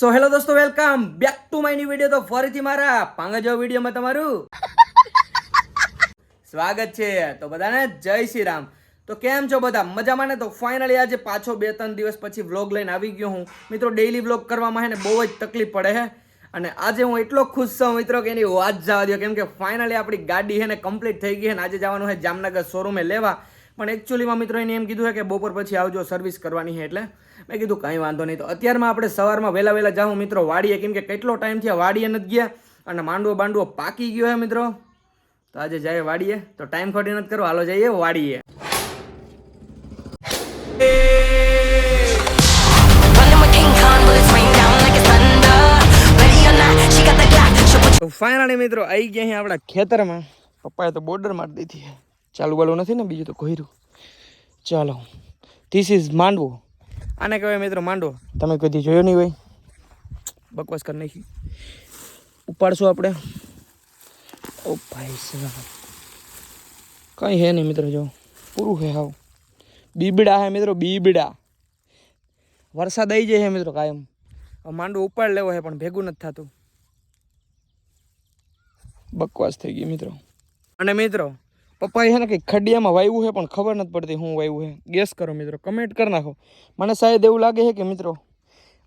સો hello દોસ્તો welcome back to my new video તો ફરીથી મારા પાંગા જેવા વિડીયોમાં તમારું સ્વાગત છે તો બધાને જય શ્રી રામ તો કેમ છો બધા મજામાં ને તો ફાઇનલી આજે પાછો બે ત્રણ દિવસ પછી વ્લોગ લઈને આવી ગયો હું. મિત્રો ડેઈલી વ્લોગ કરવામાં હે ને બહુ જ તકલીફ પડે હે. અને આજે હું એટલો ખુશ છું મિત્રો કે એની વાત જવા દો કેમ કે ફાઇનલી આપણી ગાડી ને કમ્પ્લીટ થઈ ગઈ અને આજે જવાનું છે જામનગર શોરૂમે લેવા. પણ એકચ્યુઅલીમાં મિત્રો એને એમ કીધું છે કે બપોર પછી આવજો સર્વિસ કરવાની છે એટલે. મેં કીધું કાંઈ વાંધો નહીં. તો અત્યારમાં આપણે સવારમાં વહેલા વહેલા જાઉં મિત્રો વાડીએ. કેમ કે કેટલો ટાઈમ થયા વાડીએ નથી ગયા અને માંડવો બાંડવો પાકી ગયો હે મિત્રો. તો આજે જાય વાડીએ. તો ટાઈમ ખોટી નથી કરો હાલો જઈએ વાડીએ. ફાઇનલી મિત્રો આવી ગયા અહીં આપણા ખેતરમાં. પપ્પાએ તો બોર્ડર મારી દીધી ચાલુ વાળું નથી ને, બીજું તો કોયરું ચાલો ધીસ ઇઝ માંડવો. આને કહેવાય મિત્રો માંડો. તમે કદી જોયો નહીં હોય? બકવાસ કરી નાખી. ઉપાડશું આપણે. ઓ ભાઈ સાહેબ. કંઈ હે નહીં મિત્રો જો. પૂરું હે હાવ. બીબડા હે મિત્રો બીબડા. વરસાદ આવી જાય છે મિત્રો કાયમ. માંડો ઉપાડ લેવો છે પણ ભેગું નથી થતું. બકવાસ થઈ ગઈ મિત્રો. અને મિત્રો પપ્પાએ છે ને કંઈક ખડિયામાં વાવ્યું છે, પણ ખબર નથી પડતી હું વાવ્યું છે. ગેસ કરો મિત્રો કમેન્ટ કરી નાખો. મને શાયદ એવું લાગે છે કે મિત્રો,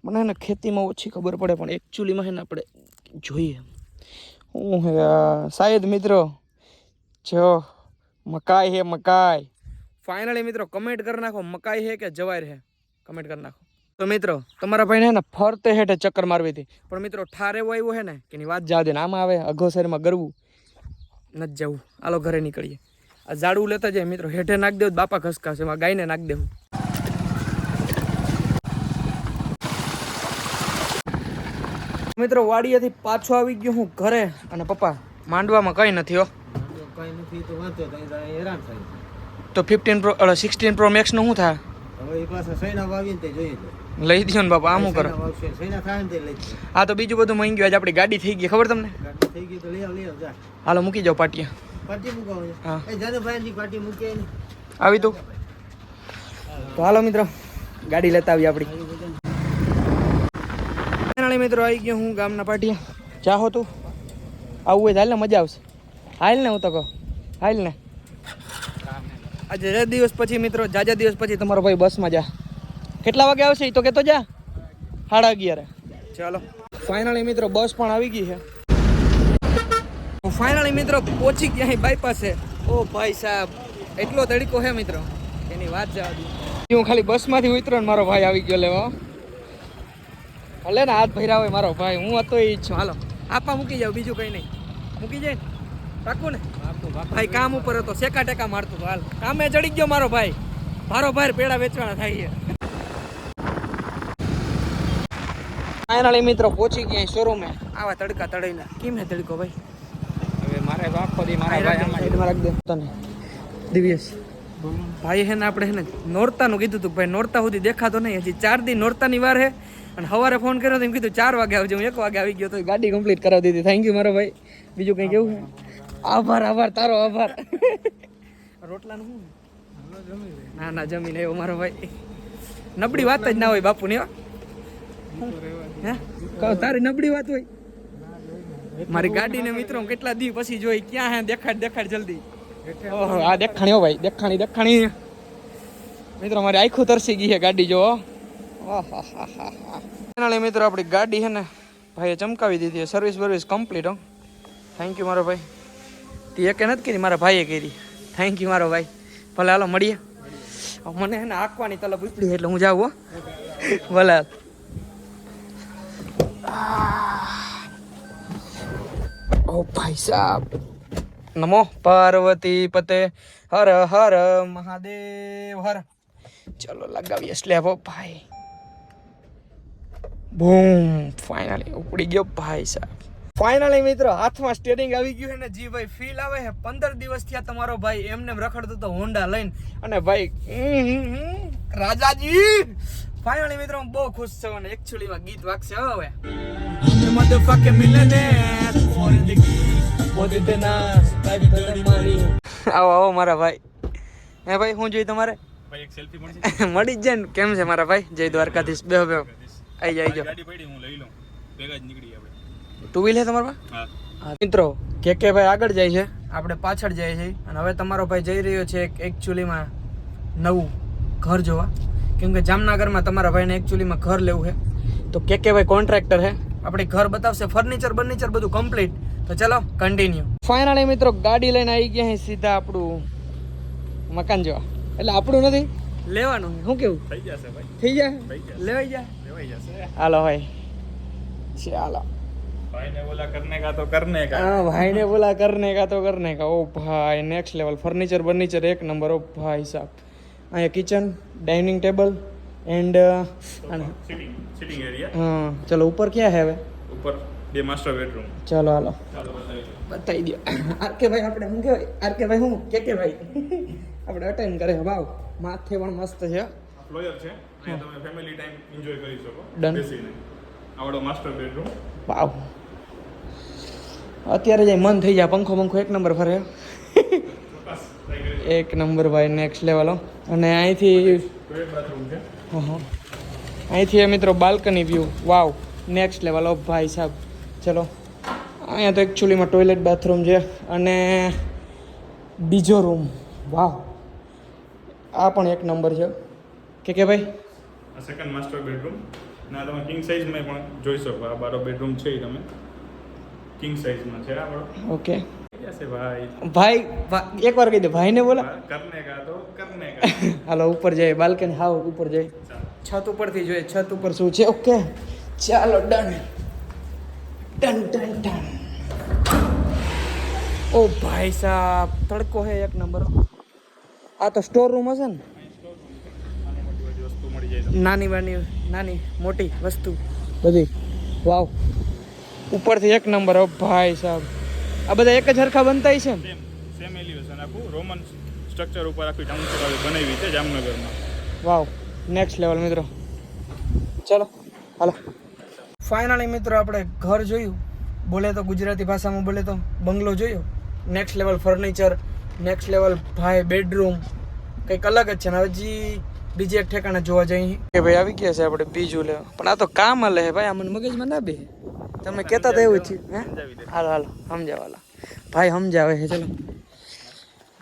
મને એને ખેતીમાં ઓછી ખબર પડે, પણ એકચ્યુઅલીમાં છે ને આપણે જોઈએ. હું હે? શાયદ મિત્રો જો મકાઈ હે મકાઈ. ફાઇનલી મિત્રો કમેન્ટ કરી નાખો, મકાઈ હે કે જવાય હે કમેન્ટ કરી નાખો. તો મિત્રો, તમારા ભાઈને ને ફરતે હેઠે ચક્કર મારવી હતી. પણ મિત્રો, ઠારે એવું છે ને કે એની વાત જાદે આમાં આવે, અઘોસરમાં ગરવું. નથી જવું. હાલો ઘરે નીકળીએ. આ ઝાડું લેતા જાય મિત્રો. હેઠે નાખ દેવું તો બાપા ખસકાશે એમાં ગાયને નાખ દેવું. મિત્રો વાડીએથી પાછો આવી ગયો હું ઘરે અને પપ્પા માંડવામાં કંઈ નથી હો. કઈ નથી તો વાંચો તો હેરાન થાય. તો ફિફ્ટીન પ્રો સિક્સટીન પ્રો મેક્સનું શું થાય? લઈ દો ને બાપા આમ કરો. તે. આ તો બીજું બધું મહી ગયું આજે આપણી ગાડી થઈ ગઈ ખબર તમને? હાલો મૂકી જાઓ પાટિયા. આવી તું. તો હાલો મિત્રો ગાડી લેતા આવી આપણી મિત્રો આવી ગયો હું ગામના પાટિયા. ચાહો તું. આવું હોય હાલ ને મજા આવશે. હાલ ને હું તો કહું. હાલ ને. આજે જે દિવસ પછી મિત્રો જાજા દિવસ પછી તમારો ભાઈ બસમાં જા. કેટલા વાગે આવશે એ તો કહેતો જા? સાડા અગિયારે. ચાલો. ફાઇનલી મિત્રો બસ પણ આવી ગઈ છે. ફાઇનલી મિત્રો પહોંચી ગયા અહીં છે ઓ ભાઈ સાહેબ એટલો તડકો હે મિત્રો. એની વાત જવા દઉં હું ખાલી બસમાંથી ઉતરો ને મારો ભાઈ આવી ગયો લેવા ભલે ને હાથ ભર્યા હોય મારો ભાઈ હું હતો એ જ છું. હાલો આપા મૂકી જાવ બીજું કંઈ નહીં. મૂકી જાય રાખું ને. ભાઈ કામ ઉપર હતો. શેકા ટેકા મારતો હતો. હાલ. કામે ચડી ગયો મારો ભાઈ. મારો ભાઈ પેડા વેચવાના થાય છે. ફાઇનલી મિત્રો પહોંચી ગયા શોરૂમે. આવા તડકા તળીને. કેમ હે તડકો ભાઈ? હવે મારે તો આખો દી સાઈડમાં રાખ દે તને. દિવ્યેશ. ભાઈ હે ને આપણે હે ને નોરતાનું કીધું હતું ભાઈ નોરતા સુધી દેખાતો નહીં. હજી ચાર દી નોરતાની વાર હે. અને સવારે ફોન કર્યો તો એમ કીધું ચાર વાગે આવજો. હું એક વાગે આવી ગયો તો ગાડી કમ્પ્લીટ કરાવી દીધી. થેન્ક યુ મારો ભાઈ. બીજું કંઈ કેવું? છે આભાર આભાર, તારો આભાર. રોટલાનું શું? ના ના જમીન એવો મારો ભાઈ. નબળી વાત જ ના હોય બાપુની હો? હે? કહો, તારી નબળી વાત હોય? મારી ગાડીને મિત્રો કેટલા દી પછી જોઈ, ક્યાં હે? દેખાડ દેખાડ જલ્દી. ઓહો, આ દેખાણી ભાઈ, દેખાણી દેખાણી. મિત્રો, મારી આખું તરસી ગઈ છે ગાડી જો મિત્રો, આપણી ગાડી છે ને, ભાઈએ ચમકાવી દીધી સર્વિસ બર્વિસ કમ્પ્લીટ હો. થેન્ક યુ મારો ભાઈ. તે એકે નથી કરી મારા ભાઈએ કરી. થેન્ક યુ મારો ભાઈ. ભલે હાલો મળીએ. મને એને આંકવાની તલબ ઉપડી એટલે હું જાઉં હો. ભલે ઓ ભાઈ સાહેબ નમો પાર્વતી પતે હર હર મહાદેવ હર. ચલો લગાવીએ સ્લેબ હો ભાઈ. બૂમ ફાઇનલી ઉપડી ગયો ભાઈ સાહેબ ફાઇનલી મિત્રો હાથમાં સ્ટેરિંગ આવી ગયું ને જી ભાઈ ફીલ આવે છે. પંદર દિવસ થયા તમારો ભાઈ એમને રખડતો તો હોન્ડા લઈને. અને ભાઈ રાજાજી! ફાઇનલી મિત્રો હું બહુ ખુશ છું અને એકચ્યુઅલીમાં ગીત વાગશે હો હવે. આવો આવો મારા ભાઈ. હે ભાઈ શું જોઈ તમારે? મળી. જ જાય ને. કેમ છે મારા ભાઈ? જય દ્વારકાધીશ. બેહો બેહો. આઈ જાય જો ગાડી પડી હું લઈ લઉં. ભેગા જ નીકળી આપણે ટુ વ્હીલ છે તમારા પાસે? મિત્રો કે કે ભાઈ આગળ જાય છે. આપણે પાછળ જાય છે. અને હવે તમારો ભાઈ જઈ રહ્યો છે એક એકચ્યુઅલીમાં નવું ઘર જોવા. કેમ કે જામનગરમાં તમારા ભાઈને એકચ્યુઅલીમાં ઘર લેવું છે. તો કે કે ભાઈ કોન્ટ્રાક્ટર છે. આપણે ઘર બતાવશે. ફર્નિચર બર્નિચર બધું કમ્પ્લીટ તો ચલો કન્ટિન્યુ ફાઇનલી મિત્રો ગાડી લઈને આવી ગયા સીધા આપણું મકાન જોવા. એટલે આપણું નથી લેવાનું. શું કેવું? થઈ જશે ભાઈ. થઈ જશે. લેવાઈ જાય લેવાઈ જશે. હાલો ભાઈ. ચાલો ભાઈ ને બોલા કરને કા તો કરને કા हाँ भाई ने बोला करने का तो करने का ओ भाई नेक्स्ट लेवल फर्नीचर फर्नीचर एक नंबर ओ भाई साहब અહીંયા kitchen dining table and sitting sitting area હા ચલો ઉપર ક્યાં है હવે ઉપર બે માસ્ટર બેડરૂમ ચાલો હાલો ચાલો બતાવી દો બતાવી દો આર કે ભાઈ આપણે શું કહેવાય આર કે ભાઈ શું કે કે ભાઈ આપણે અટેન્ડ કરે વાવ માથે પણ મસ્ત છે ફ્લોયર છે અહીંયા તમે ફેમિલી ટાઈમ એન્જોય કરી શકો Done. બેસીને આવડો માસ્ટર બેડરૂમ વાવ અત્યારે જાય મન થઈ જાય. પંખો પંખો એક નંબર ફરે. એક નંબર ભાઈ નેક્સ્ટ લેવલો અને અહીંથી અહીંથી મિત્રો balcony view wow next level ભાઈ સાહેબ. ચલો. અહીંયા તો એકચ્યુઅલીમાં ટોયલેટ બાથરૂમ છે. અને બીજો રૂમ વાવ આ પણ એક નંબર છે. કે કે ભાઈ? સેકન્ડ માસ્ટર બેડરૂમ ના તમે કિંગ સાઇઝમાં પણ જોઈ શકો. આ બારો બેડરૂમ છે તમે. કિંગ સાઇઝમાં છે આપણો ઓકે ભાઈ. ભાઈ એક એકવાર કહી દે ભાઈને બોલા. કરને કા તો કરને કા હાલો ઉપર જાય બાલ્કની હાવ ઉપર જાય. છત ઉપરથી જોઈએ છત ઉપર શું છે? ઓકે ચાલો ડન ડન ડન ડન ઓ ભાઈ સાહેબ તડકો હે એક નંબર. આ તો સ્ટોર રૂમ હશે ને? નાની નાની નાની મોટી વસ્તુ. બધી. વાવ. ઉપરથી એક નંબર. ઓ ભાઈ સાહેબ આ બધા એક જ હરખા બનતા છે ને? સેમ સેમ એલિવેશન આખું. રોમન સ્ટ્રક્ચર ઉપર આખી ટાઉનશીપ આવી બનાવી છે જામનગરમાં. વાવ નેક્સ્ટ લેવલ મિત્રો. ચલો હાલો. ફાઇનલી મિત્રો આપણે ઘર જોયું. બોલે તો ગુજરાતી ભાષામાં બોલે તો બંગલો જોયો. Next level furniture next level ભાઈ બેડરૂમ કંઈક અલગ જ છે ને હજી બીજી એક ઠેકાણે જોવા જઈએ. કે ભાઈ આવી ગયા છે આપણે બીજું લેવા પણ આ તો કામ લે ભાઈ આ મને મગજમાં ના બે તમે કહેતા હતા એવું છે હે? હાલો હાલો સમજાવ હાલો. ભાઈ સમજાવે છે ચલો.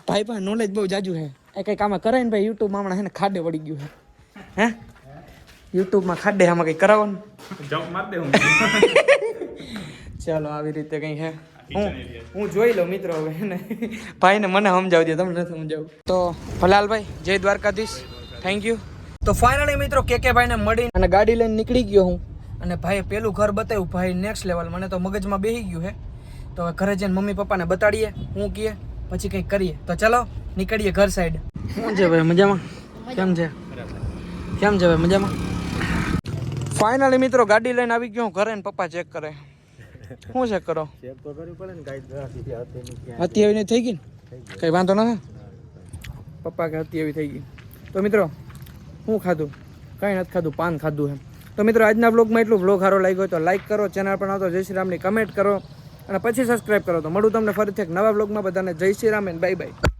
ભાઈ પાસે નોલેજ બહુ જાજુ છે. એ કંઈક આમાં કરે ને ભાઈ યુટ્યુબમાં હમણાં હે ને ખાડે વળી ગયું હે? હે યુટ્યુબમાં ખાડે આમાં કંઈક કરાવવાનું. જમ્પ માર દે હું. ચાલો આવી રીતે કંઈ હે હું હું જોઈ લઉં મિત્રો હવે હે ને? ભાઈને મને સમજાવજો તમને નથી સમજાવું. તો ભલાલભાઈ જય દ્વારકાધીશ. થેન્ક યુ તો ફાઇનલી મિત્રો કે કે ભાઈને મળી અને ગાડી લઈને નીકળી ગયો હું. અને ભાઈએ પેલું ઘર બતાવ્યું ભાઈ નેક્સ્ટ લેવલ મને તો મગજમાં બેસી ગયું હે. તો હવે ઘરે જઈને મમ્મી પપ્પાને બતાડીએ હું કહીએ પછી કંઈક કરીએ. તો ચલો નીકળીએ ઘર સાઈડ શું છે ભાઈ મજામાં? કેમ છે? કેમ છે ભાઈ મજામાં? ફાઇનલી મિત્રો ગાડી લઈને આવી ગયો ઘરે ને પપ્પા ચેક કરે. શું ચેક કરો? ચેક તો કરવી પડે ને ગાઈડ હતી એવી થઈ ગઈ ને? કઈ વાંધો નથી પપ્પા કે હતી એવી થઈ ગઈ. તો મિત્રો શું ખાધું? કાંઈ નથી ખાધું પાન ખાધું એમ. તો મિત્રો, આજના બ્લોગમાં એટલું બ્લોગ સારો લાગ્યો તો લાઇક કરો ચેનલ પર આવતો જય શ્રી રામની કમેન્ટ કરો અને પછી સબસ્ક્રાઈબ કરો. તો મળું તમને ફરીથી એક નવા બ્લોગમાં બધાને જય શ્રી રામ બાય બાય